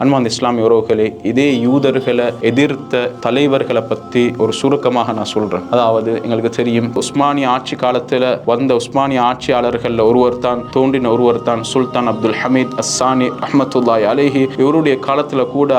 அன்பாந்த இஸ்லாமிய உறவுகளே இதே யூதர்களை எதிர்த்த தலைவர்களை பற்றி ஒரு சுருக்கமாக நான் சொல்கிறேன் அதாவது எங்களுக்கு தெரியும் உஸ்மானிய ஆட்சி காலத்தில் வந்த உஸ்மானிய ஆட்சியாளர்களில் ஒருவர் தான் தோன்றின ஒருவர் தான் சுல்தான் அப்துல் ஹமீத் அஸ்ஸானி அஹமத்துல்லாய் அலேஹி. இவருடைய காலத்தில் கூட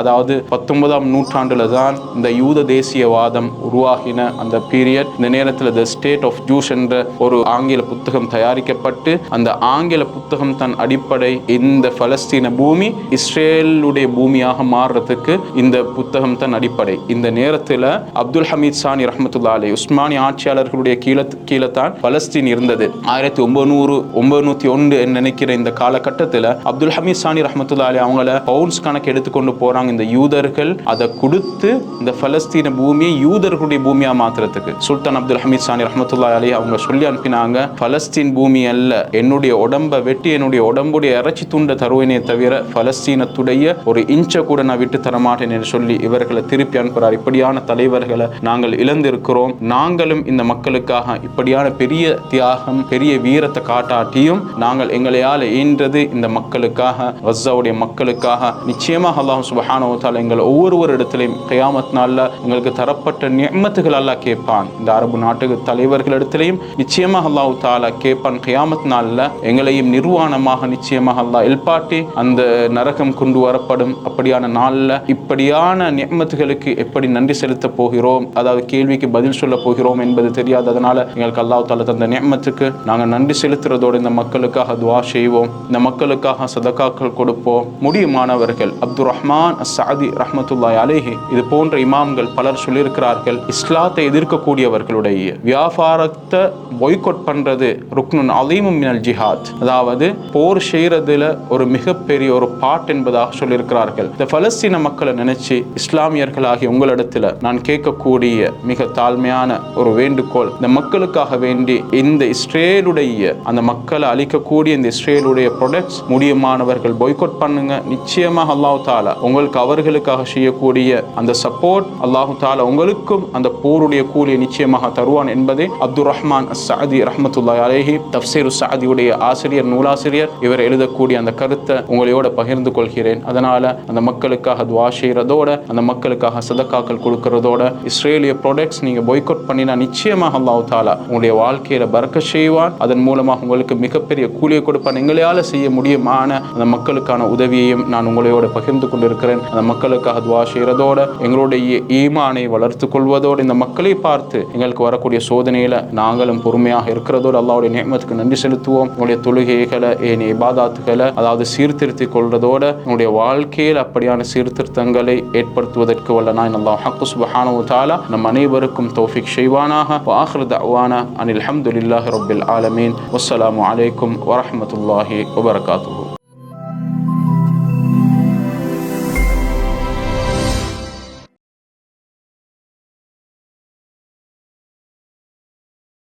அதாவது பத்தொன்பதாம் நூற்றாண்டில் தான் இந்த யூத தேசியவாதம் உருவாகின அந்த பீரியட் இந்த நேரத்தில் த ஸ்டேட் ஆஃப் ஜூஸ் என்ற ஒரு ஆங்கில புத்தகம் தயாரிக்கப்பட்டு அந்த ஆங்கில புத்தகம் தன் அடிப்படை இந்த பலஸ்தீன பூமி இஸ்ரேல் இஸ்ரேலுடைய பூமியாக மாறுறதுக்கு இந்த புத்தகம் தான் அடிப்படை. இந்த நேரத்தில் அப்துல் ஹமீத் சானி ரஹமத்துல்லா அலி உஸ்மானி ஆட்சியாளர்களுடைய கீழ கீழே தான் பலஸ்தீன் இருந்தது. ஆயிரத்தி ஒன்பநூறு ஒன்பநூத்தி ஒன்று நினைக்கிற இந்த காலகட்டத்தில் அப்துல் ஹமீத் சானி ரஹமத்துல்லா அலி அவங்கள பவுன்ஸ் கணக்கு எடுத்துக்கொண்டு போறாங்க இந்த யூதர்கள். அதை கொடுத்து இந்த பலஸ்தீன பூமியை யூதர்களுடைய பூமியா மாத்துறதுக்கு. சுல்தான் அப்துல் ஹமீத் சானி ரஹமத்துல்லா அலி அவங்க சொல்லி அனுப்பினாங்க பலஸ்தீன் பூமி அல்ல என்னுடைய உடம்பை வெட்டி என்னுடைய உடம்புடைய இறைச்சி துண்டை தருவேனே தவிர பலஸ்தீனத்துடைய ஒரு இன்ச்சை கூட நான் விட்டு தரமாட்டேன் என்று சொல்லி இவர்களை திருப்பி அனுப்புறார் இப்படியான தலைவர்களை நாங்கள் இழந்திருக்கிறோம். நாங்களும் இந்த மக்களுக்காக இப்படியான பெரிய தியாகம் பெரிய வீரத்தை காட்டாட்டியும் நாங்கள் எங்களையால் ஈன்றது இந்த மக்களுக்காக வஸ்ஸாவுடைய மக்களுக்காக. நிச்சயமாக அல்லாஹ் சுபஹானவத்தால் எங்கள் ஒவ்வொருவர் இடத்திலையும் கயாமத் நாளில் எங்களுக்கு தரப்பட்ட நியமத்துகள் அல்லாஹ் கேட்பான். இந்த அரபு நாட்டு தலைவர்கள் இடத்திலையும் நிச்சயமாக அல்லாஹ் தாலா கேட்பான். கயாமத் நாளில் எங்களையும் நிர்வாணமாக நிச்சயமாக அல்லாஹ் எல்பாட்டி அந்த நரகம் கொண்டு வரப்படும். அப்படியான நாளில் இப்படியான நியமத்துகளுக்கு எப்படி நன்றி செலுத்த போகிறோம்? அதாவது கேள்விக்கு பதில் சொல்ல போகிறோம் என்பது தெரியாது. அதனால எங்களுக்கு அல்லாஹ் தால தந்த நியமத்துக்கு நாங்கள் நன்றி செலுத்துறதோடு இந்த மக்களுக்காக துவா செய்வோம். இந்த மக்களுக்காக சதக்காக்கள் கொடுப்போம். முடியுமானவர்கள்? அப்துல் ரஹ்மான் சாதி ரஹமத்துல்லாய் அலேஹி. இது போன்ற இமாம்கள் பலர் சொல்லியிருக்கிறார்கள். இஸ்லாத்தை எதிர்க்கக்கூடியவர்களுடைய வியாபாரத்தை பொய்கொட் பண்றது ருக்னுன் அலீமும் மினல் ஜிஹாத். அதாவது போர் செய்யறதுல ஒரு மிகப்பெரிய ஒரு பாட் என்பதாக சொல்லியிருக்கிறார்கள். இந்த பலஸ்தீன மக்களை நினைச்சு இஸ்லாமியர்களாகிய உங்களிடத்துல நான் கேட்கக்கூடிய மிக தாழ்மையான ஒரு வேண்டுகோள் இந்த மக்களுக்காக வேண்டி இந்த இஸ்ரேலுடைய அந்த மக்களை அழிக்கக்கூடிய இந்த இஸ்ரேலுடைய ப்ரொடக்ட்ஸ் முடியுமானவர்கள் பாய்கோட் பண்ணுங்க. நிச்சயமாக அல்லாஹு தாலா உங்களுக்கு அவர்களுக்காக செய்யக்கூடிய அந்த சப்போர்ட் அல்லாஹு தாலா உங்களுக்கும் அந்த போருடைய கூலியை நிச்சயமாக தருவான் என்பதை அப்துல் ரஹ்மான் சாதி ரஹமத்துல்லாய் அலேஹி தப்சீர் சாதியுடைய ஆசிரியர் நூலாசிரியர் இவர் எழுதக்கூடிய அந்த கருத்தை உங்களையோட பகிர்ந்து கொள்கிறேன். அதனால் அந்த மக்களுக்காக துவா செய்கிறதோட அந்த மக்களுக்காக சதக்காக்கள் கொடுக்கறதோட இஸ்ரேலிய ப்ராடக்ட்ஸ் நீங்கள் பொய்கொட் பண்ணினா நிச்சயமாக அல்லாஹ் தாலா உங்களுடைய வாழ்க்கையில் பறக்க செய்வான். அதன் மூலமாக உங்களுக்கு மிகப்பெரிய கூலியை கொடுப்பான். எங்களால் செய்ய முடியுமான அந்த மக்களுக்கான உதவியையும் நான் உங்களோட பகிர்ந்து கொண்டிருக்கிறேன். அந்த மக்களுக்காக துவா செய்கிறதோட எங்களுடைய ஈமானை வளர்த்து கொள்வதோடு இந்த மக்களை பார்த்து எங்களுக்கு வரக்கூடிய சோதனையில் நாங்களும் பொறுமையாக இருக்கிறதோடு அல்லாவுடைய நியமத்துக்கு நன்றி செலுத்துவோம். உங்களுடைய தொழுகைகளை ஏனைய இபாதாத்துகளை அதாவது சீர்திருத்திக் கொள்றதோட உங்களுடைய வாழ்க்கையில் அப்படியான சீர்திருத்தங்களை ஏற்படுத்துவதற்கு வல்ல நான் அல்லாஹ் ஹக்கு சுபஹானு தாலா நம் அனைவருக்கும் தோஃபிக் செய்வானாக. வாஹிர் தவானா அனில் அஹமதுல்லாஹ் ரப்பில் ஆலமீன். வஸ்ஸலாமு அலைக்கும் வரமத்துல்லாஹி வபர்காத்து